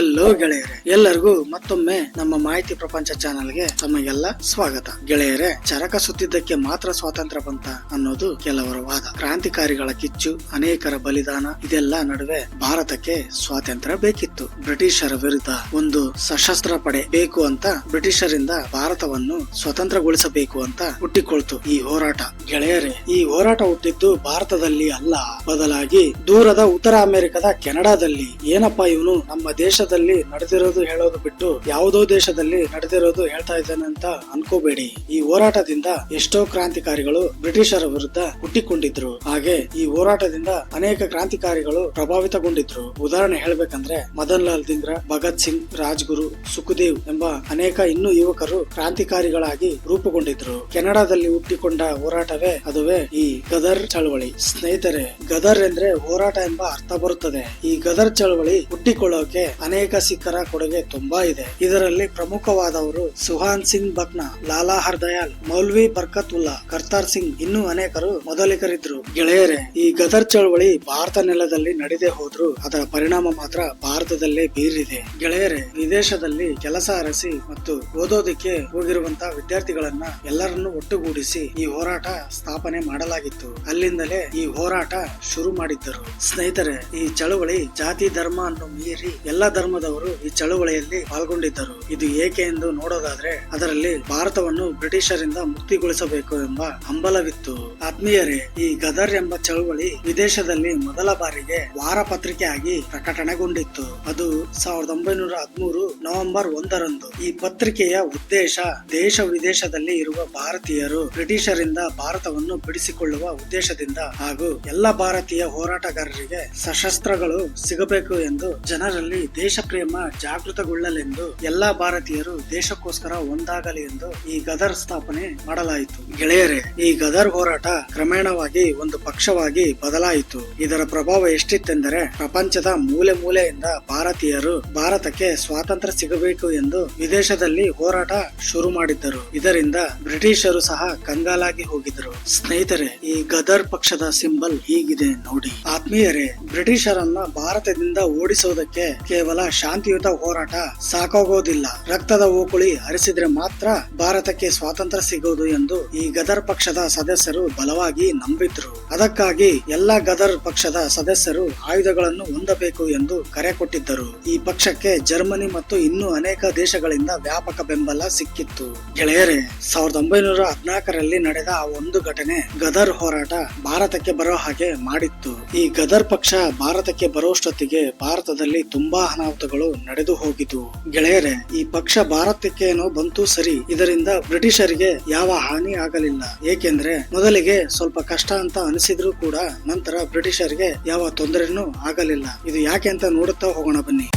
Hello ಗೆಳೆಯರೆ, ಎಲ್ಲರಿಗೂ ಮತ್ತೊಮ್ಮೆ ನಮ್ಮ ಮಾಹಿತಿ ಪ್ರಪಂಚ ಚಾನೆಲ್ಗೆ ತಮಗೆಲ್ಲ ಸ್ವಾಗತ. ಗೆಳೆಯರೆ, ಚರಕ ಸುತ್ತಿದ್ದಕ್ಕೆ ಮಾತ್ರ ಸ್ವಾತಂತ್ರ್ಯ ಬಂತ ಅನ್ನೋದು ಕೆಲವರ ವಾದ. ಕ್ರಾಂತಿಕಾರಿಗಳ ಕಿಚ್ಚು, ಅನೇಕರ ಬಲಿದಾನ, ಇದೆಲ್ಲ ನಡುವೆ ಭಾರತಕ್ಕೆ ಸ್ವಾತಂತ್ರ್ಯ ಬೇಕಿತ್ತು. ಬ್ರಿಟಿಷರ ವಿರುದ್ಧ ಒಂದು ಸಶಸ್ತ್ರ ಪಡೆ ಬೇಕು ಅಂತ ಬ್ರಿಟಿಷರಿಂದ ಭಾರತವನ್ನು ಸ್ವತಂತ್ರಗೊಳಿಸಬೇಕು ಅಂತ ಹುಟ್ಟಿಕೊಳ್ತು ಈ ಹೋರಾಟ. ಗೆಳೆಯರೆ, ಈ ಹೋರಾಟ ಹುಟ್ಟಿದ್ದು ಭಾರತದಲ್ಲಿ ಅಲ್ಲ, ಬದಲಾಗಿ ದೂರದ ಉತ್ತರ ಅಮೆರಿಕದ ಕೆನಡಾದಲ್ಲಿ. ಏನಪ್ಪಾ ಇವನು? ನಮ್ಮ ದೇಶದಲ್ಲಿ ನಡೆದಿರೋದು ಹೇಳೋದು ಬಿಟ್ಟು ಯಾವುದೋ ದೇಶದಲ್ಲಿ ನಡೆದಿರೋದು ಹೇಳ್ತಾ ಇದ್ದಾನೆ ಅಂತ ಅನ್ಕೋಬೇಡಿ. ಈ ಹೋರಾಟದಿಂದ ಎಷ್ಟೋ ಕ್ರಾಂತಿಕಾರಿಗಳು ಬ್ರಿಟಿಷರ ವಿರುದ್ಧ ಹುಟ್ಟಿಕೊಂಡಿದ್ರು. ಹಾಗೆ ಈ ಹೋರಾಟದಿಂದ ಅನೇಕ ಕ್ರಾಂತಿಕಾರಿಗಳು ಪ್ರಭಾವಿತಗೊಂಡಿದ್ರು. ಉದಾಹರಣೆ ಹೇಳ್ಬೇಕಂದ್ರೆ ಮದನ್ ಲಾಲ್ ದಿಂಗ್ರಾ, ಭಗತ್ ಸಿಂಗ್, ರಾಜ್ಗುರು, ಸುಖದೇವ್ ಎಂಬ ಅನೇಕ ಇನ್ನೂ ಯುವಕರು ಕ್ರಾಂತಿಕಾರಿಗಳಾಗಿ ರೂಪುಗೊಂಡಿದ್ರು. ಕೆನಡಾದಲ್ಲಿ ಹುಟ್ಟಿಕೊಂಡ ಹೋರಾಟವೇ ಅದುವೇ ಈ ಗದರ್ ಚಳವಳಿ. ಸ್ನೇಹಿತರೆ, ಗದರ್ ಎಂದ್ರೆ ಹೋರಾಟ ಎಂಬ ಅರ್ಥ ಬರುತ್ತದೆ. ಈ ಗದರ್ ಚಳವಳಿ ಹುಟ್ಟಿಕೊಳ್ಳೋಕೆ ಅನೇಕ ಸಿಖ್ಖರ ಕೊಡುಗೆ ತುಂಬಾ ಇದೆ. ಇದರಲ್ಲಿ ಪ್ರಮುಖವಾದವರು ಸುಹಾನ್ ಸಿಂಗ್ ಬಕ್ನ ಲಾಲಾ ಹರ್ದಯಾಲ್, ಮೌಲ್ವಿ ಬರ್ಕತ್ ಉಲ್ಲಾ ಕರ್ತಾರ್ ಸಿಂಗ್ ಇನ್ನೂ ಅನೇಕರು ಮೊದಲಿಗರಿದ್ರು. ಗೆಳೆಯರೇ, ಈ ಗದರ್ ಚಳವಳಿ ಭಾರತ ನೆಲದಲ್ಲಿ ನಡೆದೇ ಹೋದ್ರು. ಅದರ ಪರಿಣಾಮ ಮಾತ್ರ ಭಾರತದಲ್ಲೇ ಬೀರಿದೆ. ಗೆಳೆಯರೇ, ವಿದೇಶದಲ್ಲಿ ಕೆಲಸ ಅರಸಿ ಮತ್ತು ಓದೋದಕ್ಕೆ ಹೋಗಿರುವಂತಹ ವಿದ್ಯಾರ್ಥಿಗಳನ್ನ ಎಲ್ಲರನ್ನು ಒಟ್ಟುಗೂಡಿಸಿ ಈ ಹೋರಾಟ ಸ್ಥಾಪನೆ ಮಾಡಲಾಗಿತ್ತು. ಅಲ್ಲಿಂದಲೇ ಈ ಹೋರಾಟ ಶುರು ಮಾಡಿದ್ದರು. ಸ್ನೇಹಿತರೆ, ಈ ಚಳವಳಿ ಜಾತಿ ಧರ್ಮ ಅನ್ನು ಮೀರಿ ಎಲ್ಲ ಧರ್ಮದವರು ಈ ಚಳುವಳಿಯಲ್ಲಿ ಪಾಲ್ಗೊಂಡಿದ್ದರು. ಇದು ಏಕೆ ಎಂದು ನೋಡೋದಾದ್ರೆ, ಅದರಲ್ಲಿ ಭಾರತವನ್ನು ಬ್ರಿಟಿಷರಿಂದ ಮುಕ್ತಿಗೊಳಿಸಬೇಕು ಎಂಬ ಹಂಬಲವಿತ್ತು. ಆತ್ಮೀಯರೇ, ಈ ಗದರ್ ಎಂಬ ಚಳವಳಿ ವಿದೇಶದಲ್ಲಿ ಮೊದಲ ಬಾರಿಗೆ ವಾರ ಪತ್ರಿಕೆಯಾಗಿ ಪ್ರಕಟಣೆಗೊಂಡಿತ್ತು. ಅದು ಸಾವಿರದ ಒಂಬೈನೂರ ಹದಿಮೂರು ನವೆಂಬರ್ ಒಂದರಂದು. ಈ ಪತ್ರಿಕೆಯ ಉದ್ದೇಶ ದೇಶ ವಿದೇಶದಲ್ಲಿ ಇರುವ ಭಾರತೀಯರು ಬ್ರಿಟಿಷರಿಂದ ಭಾರತವನ್ನು ಬಿಡಿಸಿಕೊಳ್ಳುವ ಉದ್ದೇಶದಿಂದ ಹಾಗೂ ಎಲ್ಲ ಭಾರತೀಯ ಹೋರಾಟಗಾರರಿಗೆ ಸಶಸ್ತ್ರಗಳು ಸಿಗಬೇಕು ಎಂದು ಜನರಲ್ಲಿ ದೇಶ ಪ್ರೇಮ ಜಾಗೃತಗೊಳ್ಳಲೆಂದು ಎಲ್ಲಾ ಭಾರತೀಯರು ದೇಶಕ್ಕೋಸ್ಕರ ಒಂದಾಗಲಿ ಎಂದು ಈ ಗದರ್ ಸ್ಥಾಪನೆ ಮಾಡಲಾಯಿತು. ಗೆಳೆಯರೇ, ಈ ಗದರ್ ಹೋರಾಟ ಕ್ರಮೇಣವಾಗಿ ಒಂದು ಪಕ್ಷವಾಗಿ ಬದಲಾಯಿತು. ಇದರ ಪ್ರಭಾವ ಎಷ್ಟಿತ್ತೆಂದರೆ, ಪ್ರಪಂಚದ ಮೂಲೆ ಮೂಲೆಯಿಂದ ಭಾರತೀಯರು ಭಾರತಕ್ಕೆ ಸ್ವಾತಂತ್ರ್ಯ ಸಿಗಬೇಕು ಎಂದು ವಿದೇಶದಲ್ಲಿ ಹೋರಾಟ ಶುರು ಮಾಡಿದ್ದರು. ಇದರಿಂದ ಬ್ರಿಟಿಷರು ಸಹ ಕಂಗಾಲಾಗಿ ಹೋಗಿದ್ರು ಸ್ನೇಹಿತರೆ, ಈ ಗದರ್ ಪಕ್ಷದ ಸಿಂಬಲ್ ಹೀಗಿದೆ ನೋಡಿ. ಆತ್ಮೀಯರೇ, ಬ್ರಿಟಿಷರನ್ನ ಭಾರತದಿಂದ ಓಡಿಸೋದಕ್ಕೆ ಕೇವಲ ಶಾಂತಿಯುತ ಹೋರಾಟ ಸಾಕಾಗೋದಿಲ್ಲ. ರಕ್ತದ ಓಕುಳಿ ಹರಿಸಿದ್ರೆ ಮಾತ್ರ ಭಾರತಕ್ಕೆ ಸ್ವಾತಂತ್ರ್ಯ ಸಿಗೋದು ಎಂದು ಈ ಗದರ್ ಪಕ್ಷದ ಸದಸ್ಯರು ಬಲವಾಗಿ ನಂಬಿದ್ರು. ಅದಕ್ಕಾಗಿ ಎಲ್ಲಾ ಗದರ್ ಪಕ್ಷದ ಸದಸ್ಯರು ಆಯುಧಗಳನ್ನು ಹೊಂದಬೇಕು ಎಂದು ಕರೆ ಕೊಟ್ಟಿದ್ದರು. ಈ ಪಕ್ಷಕ್ಕೆ ಜರ್ಮನಿ ಮತ್ತು ಇನ್ನೂ ಅನೇಕ ದೇಶಗಳಿಂದ ವ್ಯಾಪಕ ಬೆಂಬಲ ಸಿಕ್ಕಿತ್ತು. ಗೆಳೆಯರೆ, ಸಾವಿರದ ಒಂಬೈನೂರ ಹದಿನಾಲ್ಕರಲ್ಲಿ ನಡೆದ ಆ ಒಂದು ಘಟನೆ ಗದರ್ ಹೋರಾಟ ಭಾರತಕ್ಕೆ ಬರೋ ಹಾಗೆ ಮಾಡಿತ್ತು. ಈ ಗದರ್ ಪಕ್ಷ ಭಾರತಕ್ಕೆ ಬರೋಷ್ಟೊತ್ತಿಗೆ ಭಾರತದಲ್ಲಿ ತುಂಬಾ ಅನಾಹುತಗಳು ನಡೆದು ಹೋಗಿದ್ವು ಗೆಳೆಯರೇ, ಈ ಪಕ್ಷ ಭಾರತಕ್ಕೆ ಏನೋ ಬಂತು ಸರಿ, ಇದರಿಂದ ಬ್ರಿಟಿಷರಿಗೆ ಯಾವ ಹಾನಿ ಆಗಲಿಲ್ಲ. ಏಕೆಂದ್ರೆ, ಮೊದಲಿಗೆ ಸ್ವಲ್ಪ ಕಷ್ಟ ಅಂತ ಅನಿಸಿದ್ರು ಕೂಡ ನಂತರ ಬ್ರಿಟಿಷರಿಗೆ ಯಾವ ತೊಂದರೆನೂ ಆಗಲಿಲ್ಲ. ಇದು ಯಾಕೆ ಅಂತ ನೋಡುತ್ತಾ ಹೋಗೋಣ ಬನ್ನಿ.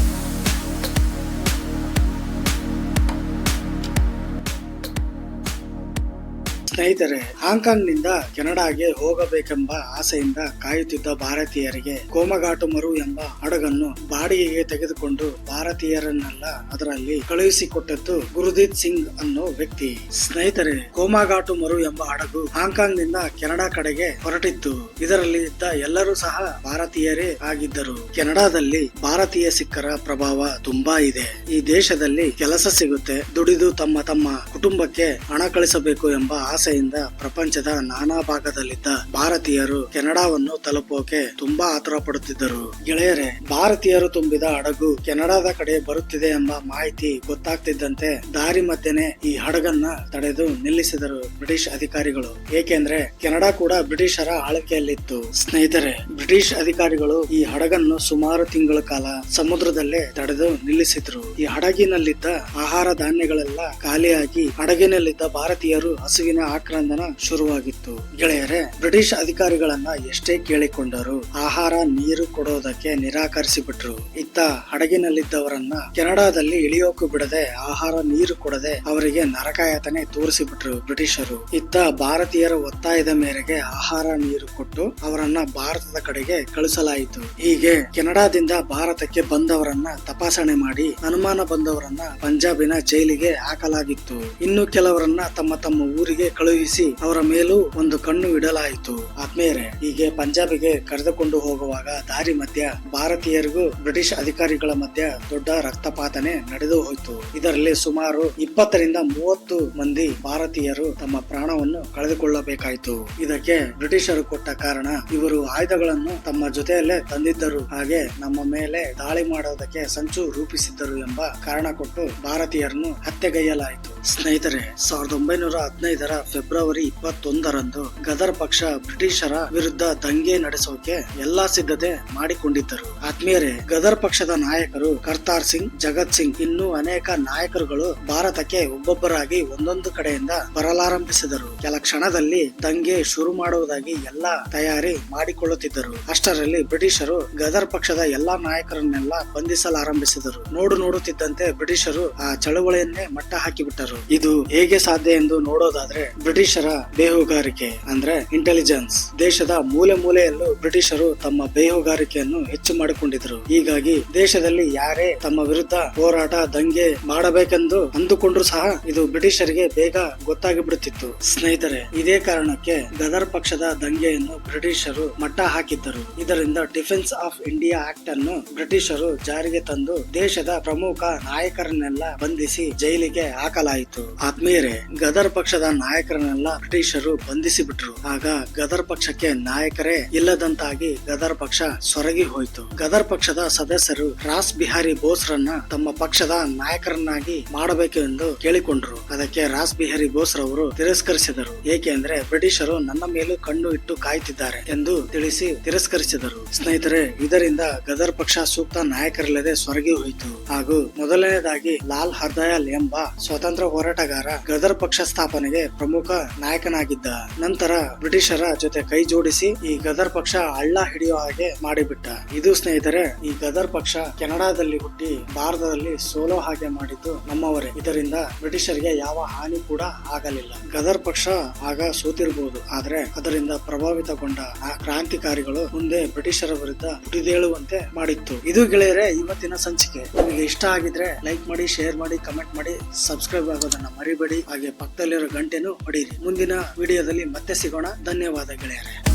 ಸ್ನೇಹಿತರೆ ಹಾಂಕಾಂಗ್ನಿಂದ ಕೆನಡಾಗೆ ಹೋಗಬೇಕೆಂಬ ಆಸೆಯಿಂದ ಕಾಯುತ್ತಿದ್ದ ಭಾರತೀಯರಿಗೆ ಕೋಮಘಾಟು ಮರು ಎಂಬ ಹಡಗನ್ನು ಬಾಡಿಗೆಗೆ ತೆಗೆದುಕೊಂಡು ಭಾರತೀಯರನ್ನೆಲ್ಲ ಅದರಲ್ಲಿ ಕಳುಹಿಸಿಕೊಟ್ಟದ್ದು ಗುರುದೀತ್ ಸಿಂಗ್ ಅನ್ನೋ ವ್ಯಕ್ತಿ. ಸ್ನೇಹಿತರೆ, ಕೋಮಘಾಟು ಮರು ಎಂಬ ಹಡಗು ಹಾಂಕಾಂಗ್ನಿಂದ ಕೆನಡಾ ಕಡೆಗೆ ಹೊರಟಿತ್ತು. ಇದರಲ್ಲಿ ಇದ್ದ ಎಲ್ಲರೂ ಸಹ ಭಾರತೀಯರೇ ಆಗಿದ್ದರು. ಕೆನಡಾದಲ್ಲಿ ಭಾರತೀಯ ಸಿಖ್ಖರ ಪ್ರಭಾವ ತುಂಬಾ ಇದೆ. ಈ ದೇಶದಲ್ಲಿ ಕೆಲಸ ಸಿಗುತ್ತೆ, ದುಡಿದು ತಮ್ಮ ತಮ್ಮ ಕುಟುಂಬಕ್ಕೆ ಹಣ ಕಳಿಸಬೇಕು ಎಂಬ ಆಸೆಯಿಂದ ಪ್ರಪಂಚದ ನಾನಾ ಭಾಗದಲ್ಲಿದ್ದ ಭಾರತೀಯರು ಕೆನಡಾವನ್ನು ತಲುಪೋಕೆ ತುಂಬಾ ಆತುರ ಪಡುತ್ತಿದ್ದರು. ಗೆಳೆಯರೆ, ಭಾರತೀಯರು ತುಂಬಿದ ಹಡಗು ಕೆನಡಾದ ಕಡೆ ಬರುತ್ತಿದೆ ಎಂಬ ಮಾಹಿತಿ ಗೊತ್ತಾಗ್ತಿದ್ದಂತೆ ದಾರಿ ಮಧ್ಯೆನೆ ಈ ಹಡಗನ್ನ ತಡೆದು ನಿಲ್ಲಿಸಿದರು ಬ್ರಿಟಿಷ್ ಅಧಿಕಾರಿಗಳು. ಏಕೆಂದ್ರೆ ಕೆನಡಾ ಕೂಡ ಬ್ರಿಟಿಷರ ಆಳ್ವಿಕೆಯಲ್ಲಿತ್ತು. ಸ್ನೇಹಿತರೆ, ಬ್ರಿಟಿಷ್ ಅಧಿಕಾರಿಗಳು ಈ ಹಡಗನ್ನು ಸುಮಾರು ತಿಂಗಳ ಕಾಲ ಸಮುದ್ರದಲ್ಲೇ ತಡೆದು ನಿಲ್ಲಿಸಿದ್ರು. ಈ ಹಡಗಿನಲ್ಲಿದ್ದ ಆಹಾರ ಧಾನ್ಯಗಳೆಲ್ಲ ಖಾಲಿಯಾಗಿ ಹಡಗಿನಲ್ಲಿದ್ದ ಭಾರತೀಯರು ಹಸುವಿನ ಆಕ್ರಂದನ ಶುರುವಾಗಿತ್ತು. ಗೆಳೆಯರೆ, ಬ್ರಿಟಿಷ್ ಅಧಿಕಾರಿಗಳನ್ನ ಎಷ್ಟೇ ಕೇಳಿಕೊಂಡರು ಆಹಾರ, ನೀರು ಕೊಡೋದಕ್ಕೆ ನಿರಾಕರಿಸಿಬಿಟ್ರು. ಇತ್ತ ಹಡಗಿನಲ್ಲಿದ್ದವರನ್ನ ಕೆನಡಾದಲ್ಲಿ ಇಳಿಯೋಕು ಬಿಡದೆ ಆಹಾರ, ನೀರು ಕೊಡದೆ ಅವರಿಗೆ ನರಕಾಯತನೆ ತೋರಿಸಿಬಿಟ್ರು ಬ್ರಿಟಿಷರು. ಇತ್ತ ಭಾರತೀಯರ ಒತ್ತಾಯದ ಮೇರೆಗೆ ಆಹಾರ, ನೀರು ಕೊಟ್ಟು ಅವರನ್ನ ಭಾರತದ ಕಡೆಗೆ ಕಳಿಸಲಾಯಿತು. ಹೀಗೆ ಕೆನಡಾದಿಂದ ಭಾರತಕ್ಕೆ ಬಂದವರನ್ನ ತಪಾಸಣೆ ಮಾಡಿ ಅನುಮಾನ ಬಂದವರನ್ನ ಪಂಜಾಬಿನ ಜೈಲಿಗೆ ಹಾಕಲಾಗಿತ್ತು. ಇನ್ನು ಕೆಲವರನ್ನ ತಮ್ಮ ತಮ್ಮ ಊರಿಗೆ ಕಳುಹಿಸಿ ಅವರ ಮೇಲೂ ಒಂದು ಕಣ್ಣು ಇಡಲಾಯಿತು. ಆತ್ಮೀಯರೇ, ಹೀಗೆ ಪಂಜಾಬಿಗೆ ಕರೆದುಕೊಂಡು ಹೋಗುವಾಗ ದಾರಿ ಮಧ್ಯ ಭಾರತೀಯರಿಗೂ ಬ್ರಿಟಿಷ್ ಅಧಿಕಾರಿಗಳ ಮಧ್ಯ ದೊಡ್ಡ ರಕ್ತಪಾತನೆ ನಡೆದು ಹೋಯಿತು. ಇದರಲ್ಲಿ ಸುಮಾರು ಇಪ್ಪತ್ತರಿಂದ ಮೂವತ್ತು ಮಂದಿ ಭಾರತೀಯರು ತಮ್ಮ ಪ್ರಾಣವನ್ನು ಕಳೆದುಕೊಳ್ಳಬೇಕಾಯಿತು. ಇದಕ್ಕೆ ಬ್ರಿಟಿಷರು ಕೊಟ್ಟ ಕಾರಣ ಇವರು ಆಯುಧಗಳನ್ನು ತಮ್ಮ ಜೊತೆಯಲ್ಲೇ ತಂದಿದ್ದರು. ಹಾಗೆ ನಮ್ಮ ಮೇಲೆ ದಾಳಿ ಮಾಡೋದಕ್ಕೆ ಸಂಚು ರೂಪಿಸಿದ್ದರು ಎಂಬ ಕಾರಣ ಕೊಟ್ಟು ಭಾರತೀಯರನ್ನು ಹತ್ಯೆಗೈಯಲಾಯಿತು. ಸ್ನೇಹಿತರೆ, ಸಾವಿರದ ಒಂಬೈನೂರ ಹದಿನೈದರ ಫೆಬ್ರವರಿ ಇಪ್ಪತ್ತೊಂದರಂದು ಗದರ್ ಪಕ್ಷ ಬ್ರಿಟಿಷರ ವಿರುದ್ಧ ದಂಗೆ ನಡೆಸೋಕೆ ಎಲ್ಲಾ ಸಿದ್ಧತೆ ಮಾಡಿಕೊಂಡಿದ್ದರು. ಆತ್ಮೀಯರೇ, ಗದರ್ ಪಕ್ಷದ ನಾಯಕರು ಕರ್ತಾರ್ ಸಿಂಗ್, ಜಗತ್ ಸಿಂಗ್ ಇನ್ನೂ ಅನೇಕ ನಾಯಕರುಗಳು ಭಾರತಕ್ಕೆ ಒಬ್ಬೊಬ್ಬರಾಗಿ ಒಂದೊಂದು ಕಡೆಯಿಂದ ಬರಲಾರಂಭಿಸಿದರು. ಕೆಲ ಕ್ಷಣದಲ್ಲಿ ದಂಗೆ ಶುರು ಮಾಡುವುದಾಗಿ ಎಲ್ಲಾ ತಯಾರಿ ಮಾಡಿಕೊಳ್ಳುತ್ತಿದ್ದರು. ಅಷ್ಟರಲ್ಲಿ ಬ್ರಿಟಿಷರು ಗದರ್ ಪಕ್ಷದ ಎಲ್ಲಾ ನಾಯಕರನ್ನೆಲ್ಲ ಬಂಧಿಸಲಾರಂಭಿಸಿದರು. ನೋಡು ನೋಡುತ್ತಿದ್ದಂತೆ ಬ್ರಿಟಿಷರು ಆ ಚಳವಳಿಯನ್ನೇ ಮಟ್ಟ ಹಾಕಿಬಿಟ್ಟರು ಇದು ಹೇಗೆ ಸಾಧ್ಯ ಎಂದು ನೋಡೋದಾದ್ರೆ ಬ್ರಿಟಿಷರ ಬೇಹುಗಾರಿಕೆ ಅಂದ್ರೆ ಇಂಟೆಲಿಜೆನ್ಸ್ ದೇಶದ ಮೂಲೆ ಮೂಲೆಯಲ್ಲೂ ಬ್ರಿಟಿಷರು ತಮ್ಮ ಬೇಹುಗಾರಿಕೆಯನ್ನು ಹೆಚ್ಚು ಮಾಡಿಕೊಂಡಿದ್ರು. ಹೀಗಾಗಿ ದೇಶದಲ್ಲಿ ಯಾರೇ ತಮ್ಮ ವಿರುದ್ಧ ಹೋರಾಟ, ದಂಗೆ ಮಾಡಬೇಕೆಂದು ಅಂದುಕೊಂಡ್ರು ಸಹ ಇದು ಬ್ರಿಟಿಷರಿಗೆ ಬೇಗ ಗೊತ್ತಾಗಿಬಿಡುತ್ತಿತ್ತು. ಸ್ನೇಹಿತರೆ, ಇದೇ ಕಾರಣಕ್ಕೆ ಗದರ್ ಪಕ್ಷದ ದಂಗೆಯನ್ನು ಬ್ರಿಟಿಷರು ಮಟ್ಟ ಹಾಕಿದ್ದರು. ಇದರಿಂದ ಡಿಫೆನ್ಸ್ ಆಫ್ ಇಂಡಿಯಾ ಆಕ್ಟ್ ಅನ್ನು ಬ್ರಿಟಿಷರು ಜಾರಿಗೆ ತಂದು ದೇಶದ ಪ್ರಮುಖ ನಾಯಕರನ್ನೆಲ್ಲ ಬಂಧಿಸಿ ಜೈಲಿಗೆ ಹಾಕಲಾಯಿತು. ಆತ್ಮೀಯರೇ ಗದರ್ ಪಕ್ಷದ ನಾಯಕರನ್ನೆಲ್ಲ ಬ್ರಿಟಿಷರು ಬಂಧಿಸಿ ಬಿಟ್ರು ಆಗ ಗದರ್ ಪಕ್ಷಕ್ಕೆ ನಾಯಕರೇ ಇಲ್ಲದಂತಾಗಿ ಗದರ್ ಪಕ್ಷ ಸೊರಗಿ ಹೋಯಿತು. ಗದರ್ ಪಕ್ಷದ ಸದಸ್ಯರು ರಾಸ್ ಬಿಹಾರಿ ಬೋಸ್ರನ್ನ ತಮ್ಮ ಪಕ್ಷದ ನಾಯಕರನ್ನಾಗಿ ಮಾಡಬೇಕು ಎಂದು ಕೇಳಿಕೊಂಡ್ರು. ಅದಕ್ಕೆ ರಾಸ್ ಬಿಹಾರಿ ಬೋಸ್ ರವರು ತಿರಸ್ಕರಿಸಿದರು ಏಕೆಂದ್ರೆ ಬ್ರಿಟಿಷರು ನನ್ನ ಮೇಲೂ ಕಣ್ಣು ಇಟ್ಟು ಕಾಯ್ತಿದ್ದಾರೆ ಎಂದು ತಿಳಿಸಿ ತಿರಸ್ಕರಿಸಿದರು. ಸ್ನೇಹಿತರೆ, ಇದರಿಂದ ಗದರ್ ಪಕ್ಷ ಸೂಕ್ತ ನಾಯಕರಿಲ್ಲದೆ ಸೊರಗಿ ಹೋಯಿತು. ಹಾಗೂ ಮೊದಲನೇದಾಗಿ ಲಾಲ್ ಹರ್ದಯಾಲ್ ಎಂಬ ಸ್ವತಂತ್ರ ಹೋರಾಟಗಾರ ಗದರ್ ಪಕ್ಷ ಸ್ಥಾಪನೆಗೆ ಪ್ರಮುಖ ನಾಯಕನಾಗಿದ್ದ ನಂತರ ಬ್ರಿಟಿಷರ ಜೊತೆ ಕೈ ಜೋಡಿಸಿ ಈ ಗದರ್ ಪಕ್ಷ ಹಳ್ಳ ಹಿಡಿಯೋ ಹಾಗೆ ಮಾಡಿಬಿಟ್ಟ. ಇದು ಸ್ನೇಹಿತರೆ, ಈ ಗದರ್ ಪಕ್ಷ ಕೆನಡಾದಲ್ಲಿ ಹುಟ್ಟಿ ಭಾರತದಲ್ಲಿ ಸೋಲೋ ಹಾಗೆ ಮಾಡಿದ್ದು ನಮ್ಮವರೇ. ಇದರಿಂದ ಬ್ರಿಟಿಷರಿಗೆ ಯಾವ ಹಾನಿ ಕೂಡ ಆಗಲಿಲ್ಲ. ಗದರ್ ಪಕ್ಷ ಆಗ ಸೋತಿರಬಹುದು ಆದ್ರೆ ಅದರಿಂದ ಪ್ರಭಾವಿತಗೊಂಡ ಆ ಕ್ರಾಂತಿಕಾರಿಗಳು ಮುಂದೆ ಬ್ರಿಟಿಷರ ವಿರುದ್ಧ ಹುಟ್ಟಿದೇಳುವಂತೆ ಮಾಡಿತ್ತು. ಇದು ಗೆಳೆಯರೆ, ಇವತ್ತಿನ ಸಂಚಿಕೆ. ನಿಮಗೆ ಇಷ್ಟ ಆಗಿದ್ರೆ ಲೈಕ್ ಮಾಡಿ, ಶೇರ್ ಮಾಡಿ, ಕಮೆಂಟ್ ಮಾಡಿ, ಸಬ್ಸ್ಕ್ರೈಬ್ ಆಗೋದನ್ನ ಮರಿಬೇಡಿ. ಹಾಗೆ ಪಕ್ಕದಲ್ಲಿರೋ ಗಂಟೆನೂ ಹೊಡೀರಿ. ಮುಂದಿನ ವಿಡಿಯೋದಲ್ಲಿ ಮತ್ತೆ ಸಿಗೋಣ. ಧನ್ಯವಾದ ಗೆಳೆಯರೆ.